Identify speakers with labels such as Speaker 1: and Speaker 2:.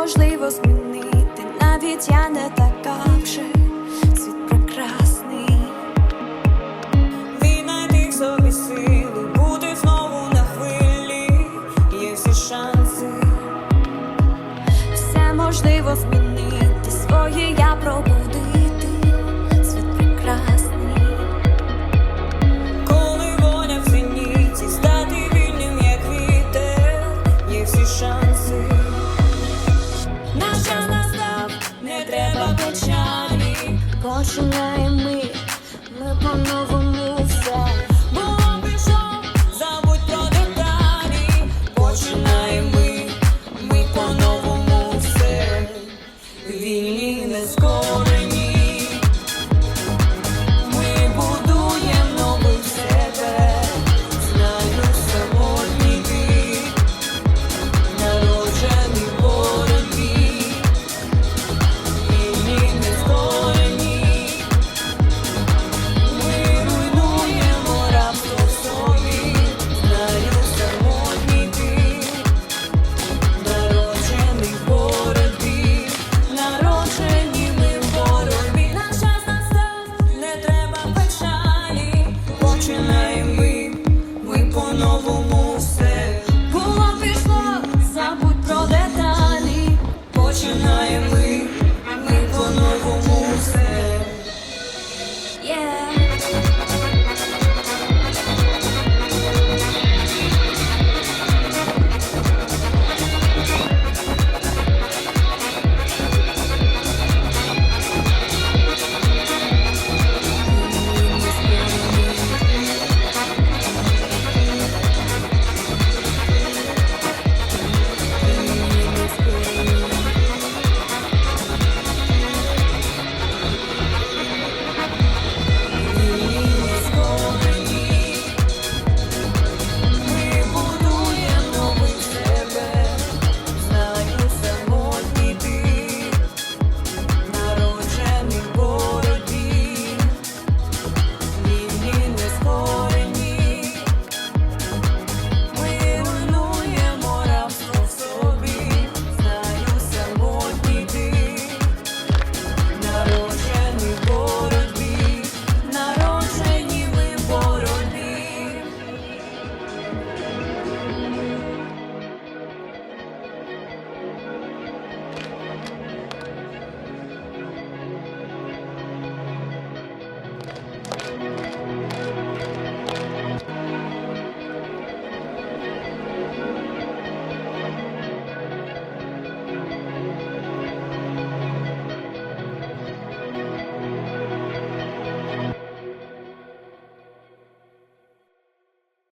Speaker 1: можливо змінити, навіть я не така вже. Світ прекрасний.
Speaker 2: Віднайти в собі сили, бути знову на хвилі, є всі шанси.
Speaker 1: Все можливо змінити, своє я пробудити, watching, I am